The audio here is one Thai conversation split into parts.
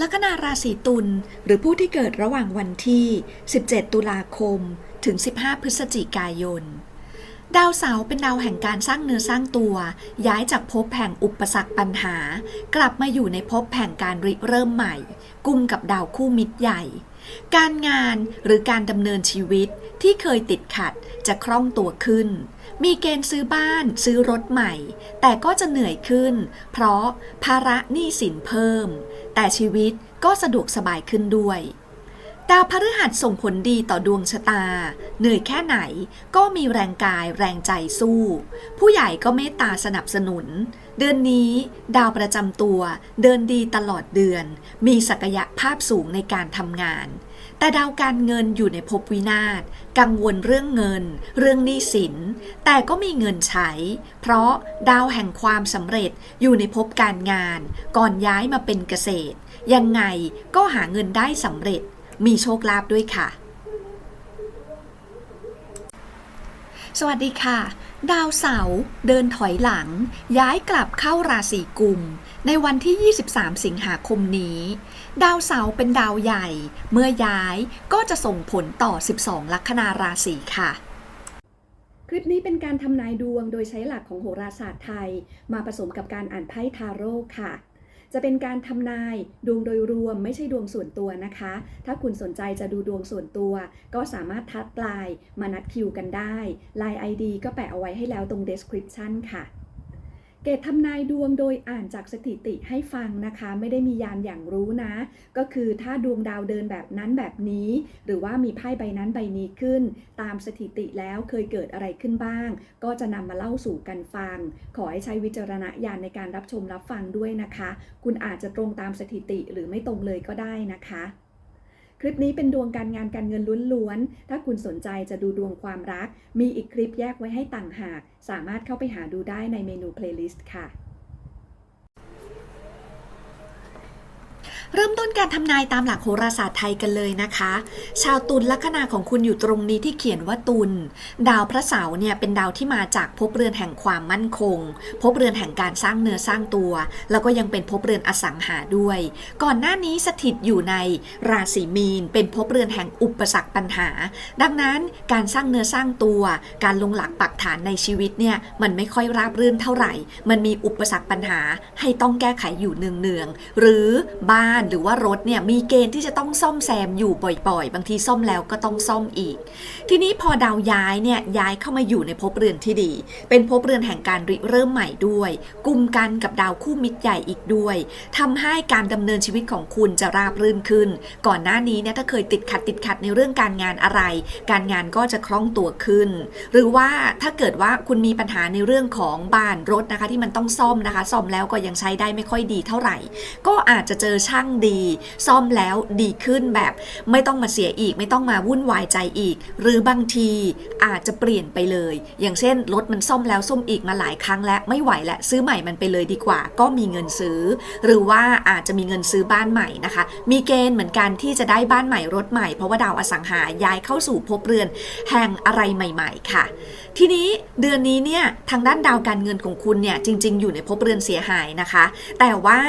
ลัคนาราศีตุลหรือผู้ที่เกิดระหว่างวันที่ 17 ตุลาคม ถึง 15 พฤศจิกายน ดาวเสาร์เป็นดาวแห่งการสร้างเนื้อสร้างตัว ย้ายจากภพแห่งอุปสรรคปัญหา กลับมาอยู่ในภพแห่งการริเริ่มใหม่ กุมกับดาวคู่มิตรใหญ่ การงานหรือการดำเนินชีวิตที่เคยติดขัดจะคล่องตัวขึ้น มีเกณฑ์ซื้อบ้านซื้อรถใหม่ แต่ก็จะเหนื่อยขึ้น เพราะภาระหนี้สินเพิ่ม แต่ชีวิตก็สะดวกสบายขึ้นด้วย ดาวพฤหัสส่งผลดีต่อดวงชะตา เหนื่อยแค่ไหนก็มีแรงกายแรงใจสู้ ผู้ใหญ่ก็เมตตาสนับสนุน เดือนนี้ ดาวประจำตัว เดินดีตลอดเดือน มีศักยภาพสูงในการทำงาน แต่ดาวการเงินอยู่ในภพวินาศกังวลเรื่องเงิน เรื่องหนี้สิน แต่ก็มีเงินใช้ เพราะดาวแห่งความสำเร็จอยู่ในภพการงาน ก่อนย้ายมาเป็นเกษตร ยังไงก็หาเงินได้สำเร็จ มีโชคลาภด้วยค่ะ สวัสดีค่ะ ดาวเสาร์เดินถอยหลัง ย้ายกลับเข้าราศีกุม ในวันที่ 23 สิงหาคมนี้ ดาวเสาร์เป็นดาวใหญ่ เมื่อย้ายก็จะส่งผลต่อ 12 ลัคนาราศีค่ะคลิปนี้เป็นการทำนายดวงโดยใช้หลักของโหราศาสตร์ไทย มาผสมกับการอ่านไพ่ทาโร่ค่ะ จะเป็นการทำนายดวงโดยรวมไม่ใช่ดวงส่วนตัวนะคะ ถ้าคุณสนใจจะดูดวงส่วนตัว ก็สามารถทักไลน์มานัดคิวกันได้ไลน์ ID ก็แปะเอาไว้ให้แล้วตรง description ค่ะ เกตทำนายดวงโดยอ่านจากสถิติให้ฟังนะคะ ไม่ได้มียานอย่างรู้นะ ก็คือถ้าดวงดาวเดินแบบนั้นแบบนี้ หรือว่ามีไพ่ใบนั้นใบนี้ขึ้น ตามสถิติแล้วเคยเกิดอะไรขึ้นบ้าง ก็จะนำมาเล่าสู่กันฟัง ขอให้ใช้วิจารณญาณในการรับชมรับฟังด้วยนะคะ คุณอาจจะตรงตามสถิติหรือไม่ตรงเลยก็ได้นะคะ คลิปนี้เป็นดวงการงานการเงินล้วนๆ ถ้าคุณสนใจจะดูดวงความรัก มีอีกคลิปแยกไว้ให้ต่างหาก สามารถเข้าไปหาดูได้ในเมนูเพลย์ลิสต์ค่ะ เริ่มต้นการทำนายตามหลักโหราศาสตร์ไทยกันเลยนะคะ ชาวตุลลัคนาของคุณอยู่ตรงนี้ที่เขียนว่าตุลดาวพระเสาร์เนี่ยเป็นดาวที่มาจากภพเรือนแห่งความมั่นคงภพเรือนแห่งการสร้างเนื้อสร้างตัว แล้วก็ยังเป็นภพเรือนอสังหาด้วย ก่อนหน้านี้สถิตอยู่ในราศีมีน เป็นภพเรือนแห่งอุปสรรคปัญหา ดังนั้นการสร้างเนื้อสร้างตัว การลงหลักปักฐานในชีวิตเนี่ยมันไม่ค่อยราบรื่นเท่าไหร่ มันมีอุปสรรคปัญหาให้ต้องแก้ไขอยู่เนืองๆหรือบ้านหรือว่ารถเนี่ยมีเกณฑ์ที่จะต้องซ่อมแซมอยู่บ่อยๆ บางทีซ่อมแล้วก็ต้องซ่อมอีก ทีนี้พอดาวย้ายเนี่ยย้ายเข้ามาอยู่ในภพเรือนที่ดี เป็นภพเรือนแห่งการริเริ่มใหม่ด้วยกลุ่มกันกับดาวคู่มิตรใหญ่อีกด้วยทำให้การดำเนินชีวิตของคุณจะราบรื่นขึ้น ก่อนหน้านี้เนี่ยถ้าเคยติดขัดติดขัดในเรื่องการงานอะไร การงานก็จะคล่องตัวขึ้น หรือว่าถ้าเกิดว่าคุณมีปัญหาในเรื่องของบ้านรถนะคะที่มันต้องซ่อมนะคะ ซ่อมแล้วก็ยังใช้ได้ไม่ค่อยดีเท่าไหร่ ก็อาจจะเจอช่างดี ซ่อมแล้วดีขึ้นแบบไม่ต้องมาเสียอีก ไม่ต้องมาวุ่นวายใจอีก หรือบางทีอาจจะเปลี่ยนไปเลย อย่างเช่นรถมันซ่อมแล้วซ่อมอีกมาหลายครั้งแล้วไม่ไหวแล้วซื้อใหม่มันไปเลยดีกว่า ก็มีเงินซื้อ หรือว่าอาจจะมีเงินซื้อบ้านใหม่นะคะ มีเกณฑ์เหมือนกันที่จะได้บ้านใหม่รถใหม่เพราะว่าดาวอสังหาย้ายเข้าสู่ภพเรือน แห่งอะไรใหม่ ๆ ค่ะ ทีนี้เดือนนี้เนี่ยทางด้านดาวการเงินของคุณเนี่ยจริง ๆ อยู่ในภพเรือนเสียหายนะคะ แต่ว่า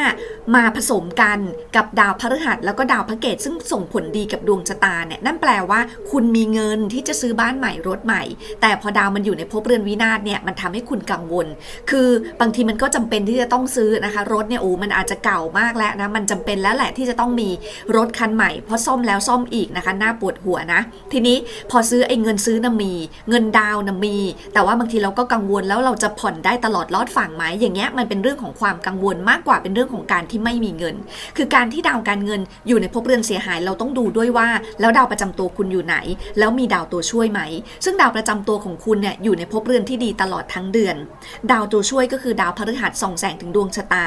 มาผสมกันกับดาวพฤหัสแล้วก็ดาวพระเกตซึ่งส่งผลดีกับดวงชะตาเนี่ยนั่นแปลว่า คุณมีเงินที่จะซื้อบ้านใหม่รถใหม่ แต่พอดาวมันอยู่ในภพเรือนวินาศเนี่ยมันทำให้คุณกังวล คือบางทีมันก็จำเป็นที่จะต้องซื้อนะคะ รถเนี่ยโอ้มันอาจจะเก่ามากแล้วนะมันจำเป็นแล้วแหละที่จะต้องมีรถคันใหม่เพราะซ่อมแล้วซ่อมอีกนะคะน่าปวดหัวนะ ทีนี้พอซื้อไอ้เงินซื้อนะมี เงินดาวนะมี แต่ว่าบางทีเราก็กังวลแล้วเราจะผ่อนได้ตลอดรอดฝั่งไหมอย่างเงี้ยมันเป็นเรื่องของความกังวลมากกว่าเป็นเรื่องของการที่ไม่มีเงิน คือการที่ดาวการเงินอยู่ในภพเรือนเสียหายเราต้องดูด้วยว่า แล้วดาวประจำตัวคุณอยู่ไหน แล้วมีดาวตัวช่วยไหม ซึ่งดาวประจำตัวของคุณเนี่ยอยู่ในภพเรือนที่ดีตลอดทั้งเดือน ดาวตัวช่วยก็คือดาวพฤหัสส่องแสงถึงดวงชะตา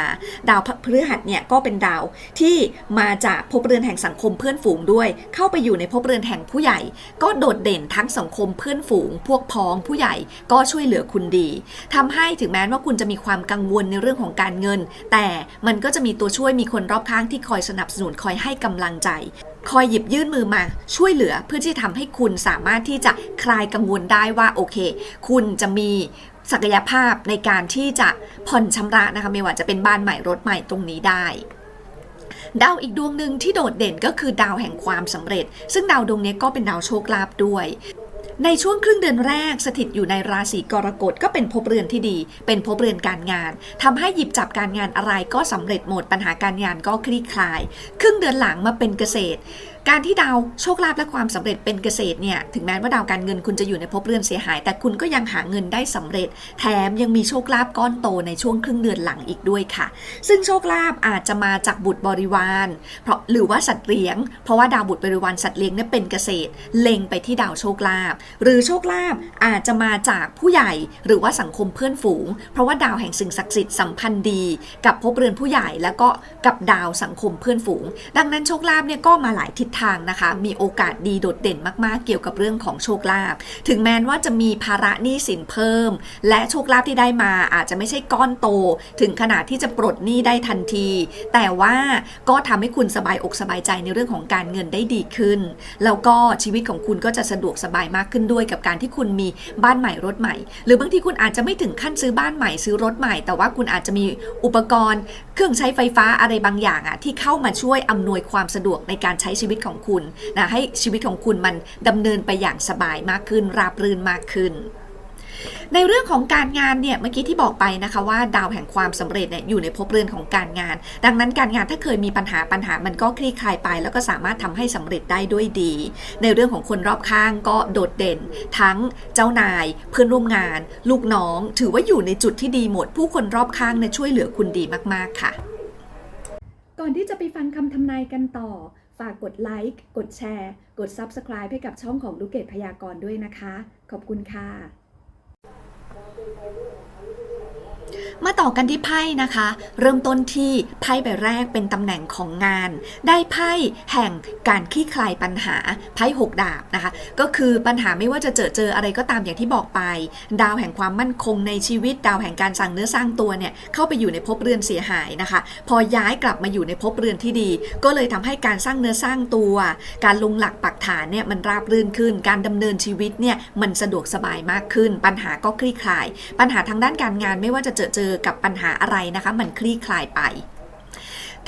ดาวพฤหัสเนี่ยก็เป็นดาวที่มาจากภพเรือนแห่งสังคมเพื่อนฝูงด้วย เข้าไปอยู่ในภพเรือนแห่งผู้ใหญ่ ก็โดดเด่นทั้งสังคมเพื่อนฝูง พวกพ้องผู้ใหญ่ก็ช่วยเหลือคุณดีทำให้ถึงแม้ว่าคุณจะมีความกังวลในเรื่องของการเงิน แต่มันก็จะมีตัวช่วยมีคนรอบข้างที่คอยสนับสนุนคอยให้กำลังใจ คอยหยิบยื่นมือมาช่วยเหลือเพื่อที่ทำให้คุณสามารถที่จะคลายกังวลได้ว่าโอเค คุณจะมีศักยภาพในการที่จะผ่อนชำระนะคะไม่ว่าจะเป็นบ้านใหม่รถใหม่ตรงนี้ได้ดาวอีกดวงหนึ่งที่โดดเด่นก็คือดาวแห่งความสำเร็จ ซึ่งดาวดวงนี้ก็เป็นดาวโชคลาภด้วย ในช่วงครึ่งเดือนแรกสถิตอยู่ในราศีกรกฎก็เป็นภพเรือนที่ดี เป็นภพเรือนการงานทำให้หยิบจับการงานอะไรก็สำเร็จหมดปัญหาการงานก็คลี่คลาย ครึ่งเดือนหลังมาเป็นเกษตร การที่ดาวโชคลาภและความสำเร็จเป็นเกษตรเนี่ยถึงแม้ว่าดาวการเงินคุณจะอยู่ในภพเรือนเสียหาย แต่คุณก็ยังหาเงินได้สำเร็จ แถมยังมีโชคลาภก้อนโตในช่วงครึ่งเดือนหลังอีกด้วยค่ะ ซึ่งโชคลาภอาจจะมาจากบุตรบริวาร เพราะหรือว่าสัตว์เลี้ยง เพราะว่าดาวบุตรบริวารสัตว์เลี้ยงเนี่ยเป็นเกษตร เล็งไปที่ดาวโชคลาภหรือโชคลาภอาจจะมาจากผู้ใหญ่หรือว่าสังคมเพื่อนฝูง เพราะว่าดาวแห่งสิ่งศักดิ์สิทธิ์สัมพันธ์ดี กับภพเรือนผู้ใหญ่แล้วก็กับดาวสังคมเพื่อนฝูง ดังนั้นโชคลาภเนี่ยก็มาหลายทิศทางนะคะ มีโอกาสดีโดดเด่นมากๆ เกี่ยวกับเรื่องของโชคลาภถึงแม้ว่าจะมีภาระหนี้สินเพิ่ม และโชคลาภที่ได้มาอาจจะไม่ใช่ก้อนโต ถึงขนาดที่จะปลดหนี้ได้ทันที แต่ว่าก็ทำให้คุณสบายอกสบายใจในเรื่องของการเงินได้ดีขึ้น แล้วก็ชีวิตของคุณก็จะสะดวกสบายมากขึ้นด้วยกับการที่คุณมีบ้านใหม่รถใหม่ หรือบางทีคุณอาจจะไม่ถึงขั้นซื้อบ้านใหม่ซื้อรถใหม่ แต่ว่าคุณอาจจะมีอุปกรณ์ เครื่องใช้ไฟฟ้าอะไรบางอย่างอะที่เข้ามาช่วยอำนวยความสะดวกในการใช้ชีวิตของคุณนะให้ชีวิตของคุณมันดำเนินไปอย่างสบายมากขึ้น ราบรื่นมากขึ้น ในเรื่องของการงานเนี่ยเมื่อกี้ที่บอกไปนะคะว่าดาวแห่งความสำเร็จเนี่ยอยู่ในภพเรือนของการงาน ดังนั้นการงานถ้าเคยมีปัญหาปัญหามันก็คลี่คลายไป แล้วก็สามารถทำให้สำเร็จได้ด้วยดี ในเรื่องของคนรอบข้างก็โดดเด่น ทั้งเจ้านาย เพื่อนร่วมงาน ลูกน้อง ถือว่าอยู่ในจุดที่ดีหมด ผู้คนรอบข้างเนี่ยช่วยเหลือคุณดีมากๆค่ะก่อนที่จะไปฟังคำทำนายกันต่อ ฝากกดไลค์ กดแชร์ กด Subscribe ให้กับช่องของลูกเกดพยากรณ์ด้วยนะคะ ขอบคุณค่ะ มาต่อกันที่ไพ่นะคะ เริ่มต้นที่ไพ่ใบแรกเป็นตำแหน่งของงาน ได้ไพ่แห่งการคลี่คลายปัญหาไพ่หกดาบนะคะ ก็คือปัญหาไม่ว่าจะเจอเจออะไรก็ตามอย่างที่บอกไป ดาวแห่งความมั่นคงในชีวิต ดาวแห่งการสั่งเนื้อสร้างตัวเนี่ยเข้าไปอยู่ในภพเรือนเสียหายนะคะ พอย้ายกลับมาอยู่ในภพเรือนที่ดี ก็เลยทำให้การสร้างเนื้อสร้างตัว การลงหลักปักฐานเนี่ยมันราบรื่นขึ้น การดำเนินชีวิตเนี่ยมันสะดวกสบายมากขึ้น ปัญหาก็คลี่คลาย ปัญหาทางด้านการงานไม่ว่าจะเจอเจอกับปัญหาอะไรนะคะ มันคลี่คลายไป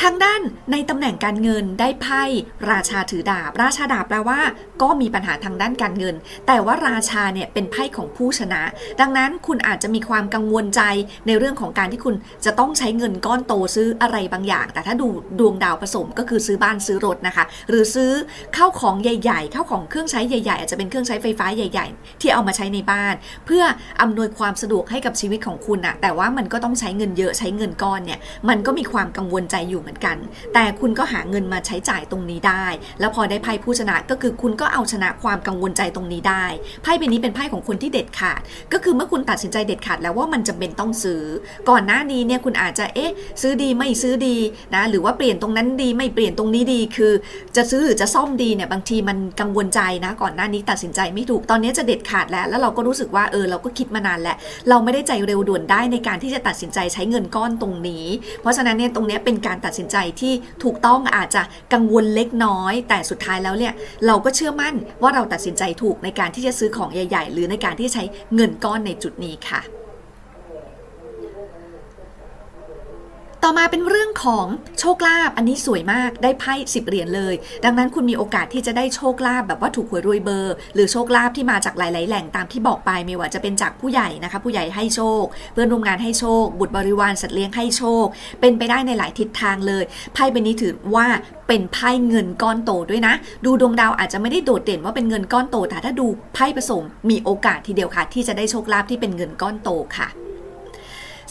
ทางด้านในตำแหน่งการเงินได้ไพ่ราชาถือดาบ ราชาดาบแปลว่า ก็มีปัญหาทางด้านการเงิน แต่ว่าราชาเนี่ยเป็นไพ่ของผู้ชนะ ดังนั้นคุณอาจจะมีความกังวลใจในเรื่องของการที่คุณจะต้องใช้เงินก้อนโตซื้ออะไรบางอย่าง แต่ถ้าดูดวงดาวผสมก็คือซื้อบ้านซื้อรถนะคะ หรือซื้อข้าวของใหญ่ๆข้าวของเครื่องใช้ใหญ่ ๆ อาจจะเป็นเครื่องใช้ไฟฟ้าใหญ่ ๆ ที่เอามาใช้ในบ้าน เพื่ออำนวยความสะดวกให้กับชีวิตของคุณอะแต่ว่ามันก็ต้องใช้เงินเยอะใช้เงินก้อนเนี่ยมันก็มีความกังวลใจอยู่เหมือนกัน แต่คุณก็หาเงินมาใช้จ่ายตรงนี้ได้ แล้วพอได้ไพ่ผู้ชนะก็คือคุณก็เอาชนะความกังวลใจตรงนี้ได้ ไพ่ใบนี้เป็นไพ่ของคนที่เด็ดขาด ก็คือเมื่อคุณตัดสินใจเด็ดขาดแล้วว่ามันจำเป็นต้องซื้อ ก่อนหน้านี้เนี่ยคุณอาจจะเอ๊ะ ซื้อดีไม่ซื้อดีนะหรือว่าเปลี่ยนตรงนั้นดีไม่เปลี่ยนตรงนี้ดี คือจะซื้อหรือจะซ่อมดีเนี่ยบางทีมันกังวลใจนะก่อนหน้านี้ตัดสินใจไม่ถูกตอนนี้จะเด็ดขาดแล้ว แล้วเราก็รู้สึกว่าเออเราก็คิดมานานแล้วเราไม่ได้ใจเร็วด่วนได้ในการที่จะตัดสินใจใช้เงินก้อนตรงนี้ เพราะฉะนั้นเนี่ยตรงเนี้เป็นการตัดสินใจที่ถูกต้องอาจจะกังวลเล็กน้อย แต่สุดท้ายแล้วเนี่ยเราก็เชื่อมั่นว่าเราตัดสินใจถูกในการที่จะซื้อของใหญ่ ๆ หรือในการที่ใช้เงินก้อนในจุดนี้ค่ะ ต่อมาเป็นเรื่องของโชคลาภอันนี้สวยมากได้ไพ่สิบเหรียญเลย ดังนั้นคุณมีโอกาสที่จะได้โชคลาภแบบว่าถูกหวยรวยเบอร์ หรือโชคลาภที่มาจากหลาย ๆ แหล่งตามที่บอกไปไม่ว่าจะเป็นจากผู้ใหญ่นะคะ ผู้ใหญ่ให้โชค เพื่อนร่วมงานให้โชค บุตรบริวารสัตว์เลี้ยงให้โชค เป็นไปได้ในหลายทิศทางเลยไพ่ใบนี้ถือว่าเป็นไพ่เงินก้อนโตด้วยนะ ดูดวงดาวอาจจะไม่ได้โดดเด่นว่าเป็นเงินก้อนโตแต่ถ้าดูไพ่ผสมมีโอกาสทีเดียวค่ะ ที่จะได้โชคลาภที่เป็นเงินก้อนโตค่ะ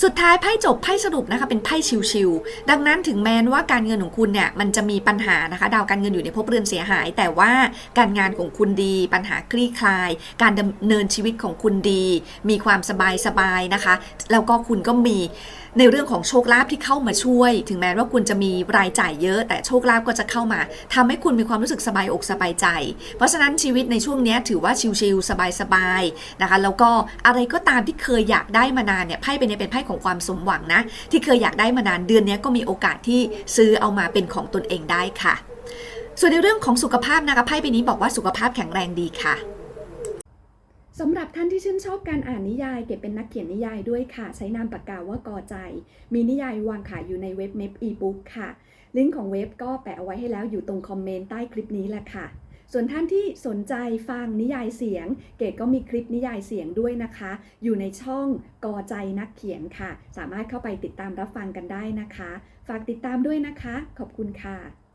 สุดท้ายไพ่จบไพ่สรุปนะคะเป็นไพ่ชิวๆดังนั้นถึงแม้ว่าการเงินของคุณเนี่ยมันจะมีปัญหานะคะ ดาวการเงินอยู่ในภพเรือนเสียหาย แต่ว่าการงานของคุณดี ปัญหาคลี่คลาย การดำเนินชีวิตของคุณดี มีความสบายสบายๆนะคะ แล้วก็คุณก็มีในเรื่องของโชคลาภที่เข้ามาช่วย ถึงแม้ว่าคุณจะมีรายจ่ายเยอะ แต่โชคลาภก็จะเข้ามาทำให้คุณมีความรู้สึกสบายอกสบายใจ เพราะฉะนั้นชีวิตในช่วงนี้ถือว่าชิลๆสบายๆนะคะ แล้วก็อะไรก็ตามที่เคยอยากได้มานานเนี่ยไพ่เป็นเนี่ยเป็นไพ่ของความสมหวังนะ ที่เคยอยากได้มานานเดือนนี้ก็มีโอกาสที่ซื้อเอามาเป็นของตนเองได้ค่ะ ส่วนในเรื่องของสุขภาพนะคะไพ่ใบนี้บอกว่าสุขภาพแข็งแรงดีค่ะสำหรับท่านที่ชื่นชอบการอ่านนิยาย เก็บเป็นนักเขียนนิยายด้วยค่ะ ใช้นามปากกาว่ากอใจ มีนิยายวางขายอยู่ในเว็บเมพอีบุ๊กค่ะ ลิงก์ของเว็บก็แปะเอาไว้ให้แล้วอยู่ตรงคอมเมนต์ใต้คลิปนี้แหละค่ะ ส่วนท่านที่สนใจฟังนิยายเสียง เกดก็มีคลิปนิยายเสียงด้วยนะคะ อยู่ในช่องกอใจนักเขียนค่ะ สามารถเข้าไปติดตามรับฟังกันได้นะคะ ฝากติดตามด้วยนะคะ ขอบคุณค่ะ